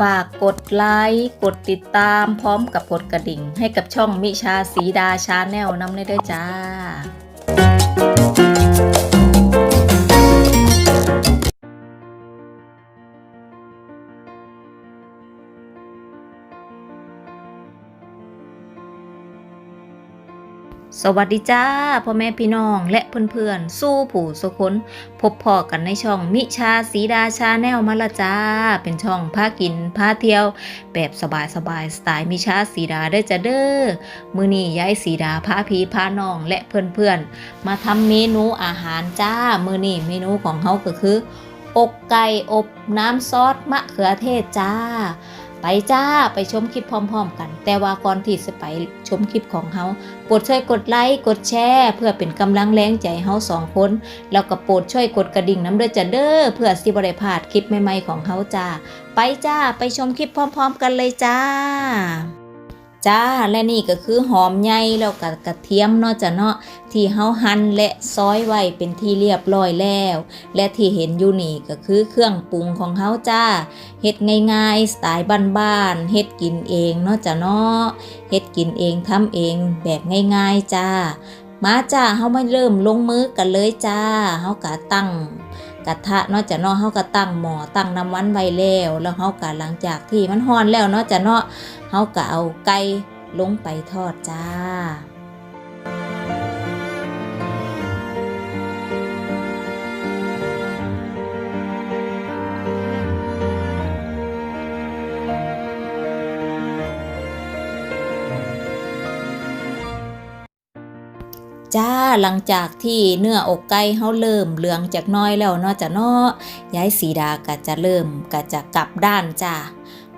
ฝากกดไลค์กดติดตามพร้อมกับกดกระดิ่ง ให้กับช่องมิชาสีดาชาแนลน้ำได้ด้วยจ้า สวัสดีจ้าพ่อแม่พี่น้องและเพื่อนๆ สู้ผู้สุคนพบพอกันในช่องมิชาสีดาชาแนลมาละจ้า เป็นช่องพากินพาเที่ยว แบบสบายๆสไตล์มิชาสีดาได้อจ้ะเด้อมือนี้ยายสีดาพาพีพาน้องและเพื่อนๆ มาทำเมนูอาหารจ้า มือนี้เมนูของเขาก็คือ อกไก่อบน้ำซอสมะเขือเทศจ้า ไปจ้าไปชมคลิปพร้อม ๆ กัน แต่ว่าก่อนที่จะไปชมคลิปของเขาโปรดช่วยกดไลค์กดแชร์ เพื่อเป็นกำลังแรงใจเฮาสองคน แล้วก็โปรดช่วยกดกระดิ่งน้ำเด้อจ้าเด้อเพื่อสิบริพาดคลิปใหม่ๆของเฮาจ้า ไปจ้าไปชมคลิปพร้อม ๆ กันเลยจ้า จ้าและนี่ก็คือหอมใหญ่แล้วก็กระเทียมเนาะจ้ะเนาะที่เฮาหั่นและซอยไว้เป็นที่เรียบร้อยแล้ว และที่เห็นอยู่นี่ก็คือเครื่องปรุงของเฮาจ้าเฮ็ดง่ายๆสไตล์บ้านๆเฮ็ดกินเองเนาะจ้ะเนาะเฮ็ดกินเองทำเองแบบง่ายๆจ้า มาจ้าเฮามาเริ่มลงมือกันเลยจ้าเฮากะตั้ง กระทะเนาะจะเนาะเฮาก็ตั้งหม้อตั้งน้ำมันไว้แล้วแล้วเฮาก็หลังจากที่มันฮ้อนแล้วเนาะจะเนาะเฮาก็เอาไก่ลงไปทอดจ้า จ้าหลังจากที่เนื้ออกไก่เฮาเริ่มเหลืองจากน้อยแล้วเนาะจ้ะเนาะยายสีดาก็จะเริ่มก็จะกลับด้านจ้า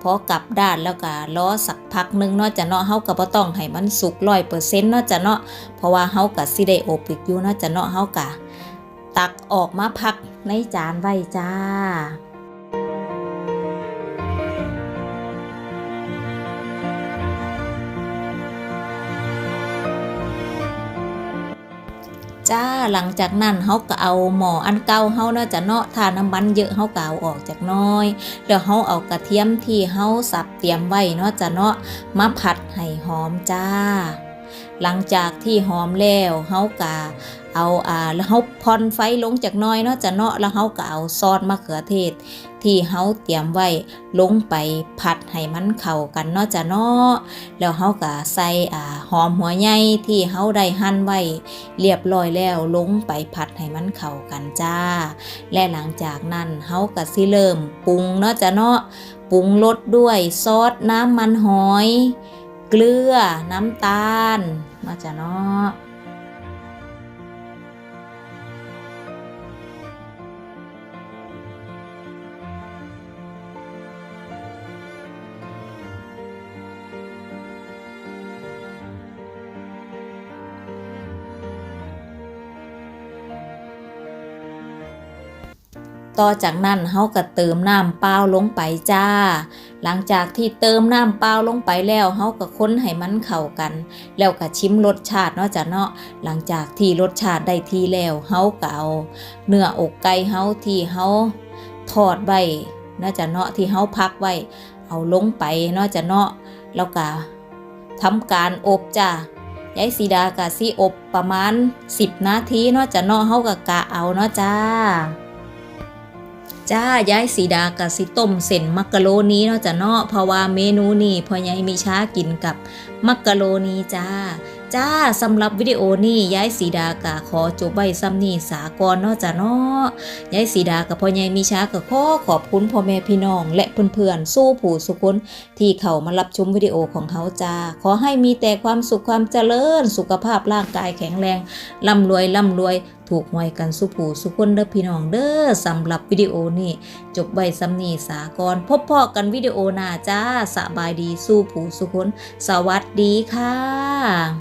พอกลับด้านแล้วก็รอสักพักหนึงเนาะจ้ะเนาะเฮาก็บ่ต้องให้มันสุก100%เนาะจ้ะเนาะเพราะว่าเฮาก็สิได้อบอีกอยู่เนาะจ้ะเนาะเฮาก็ตักออกมาพักในจานไว้จ้า จ้าหลังจากนั้นเฮาก็เอาหม้ออันเก่าเฮาเนาะจะเนาะทาน้ำมันเยอะเฮากาวอาออกจากน้อยแล้วเฮาเอากระเทียมที่เฮาสับเตรียมไว้เนาะจะเนาะมาผัดให้หอมจ้า หลังจากที่หอมแล้วเฮาก็เอาอ่าแล้วเฮาพอนไฟลงจากน้อยเนาะจะเนาะแล้วเฮาก็เอาซอสมะเขือเทศ ที่เฮาเตรียมไว้ลงไปผัดให้มันเข้ากันเนาะจะเนาะแล้วเฮาก็ใส่อ่าหอมหัวใหญ่ที่เฮาได้หั่นไว้เรียบร้อยแล้วลงไปผัดให้มันเข้ากันจ้า และหลังจากนั้นเฮาก็สิเริ่มปรุงเนาะจะเนาะปรุงรสด้วยซอสน้ำมันหอย เกลือน้ำตาลมาจ้ะเนาะ ต่อจากนั้นเฮาก็เติมน้ำเปล่าลงไปจ้า หลังจากที่เติมน้ำเปล่าลงไปแล้วเฮาก็ค้นให้มันเข้ากัน แล้วก็ชิมรสชาติเนาะจ้ะเนาะ หลังจากที่รสชาติได้ที่แล้วเฮาก็เอาเนื้ออกไก่เฮาที่เฮาทอดไว้เนาจะเนาะที่เฮาพักไว้ เอาลงไปเนาจะเนาะแล้วก็ทำการอบจ้ายายสีดากะสิอบประมาณ 10 นาทีเนาะจ้ะเนาะเฮาก็กะเอาเนาะจ้า จ้ายายสีดากะสิต้มเส้นมักกะโรนีเนาะจ้ะเนาะเพราะว่าเมนูนี้พ่อยายมีช้ากินกับมักกะโรนีจ้า จ้าสำหรับวิดีโอนี้ยายสีดากะขอจบไว้ซ้ำนี้สากอนเนาะจ้ะเนาะยายสีดากับพ่อยายมีช้าก็ขอขอบคุณพ่อแม่พี่น้อง และเพื่อนๆ สู้ผู้สุคนที่เข้ามารับชมวิดีโอของเขาจ้าขอให้มีแต่ความสุขความเจริญ สุขภาพร่างกายแข็งแรงร่ำรวยร่ำรวย ถูกหวยกันสุผู้สุคนเด้อพี่น้องเด้อสำหรับวิดีโอนี้จบไว้ซ้ำนี้สากอนพบพ่อกันวิดีโอหน้าจ้าสบายดีสู้ผู้สุคนสวัสดีค่ะ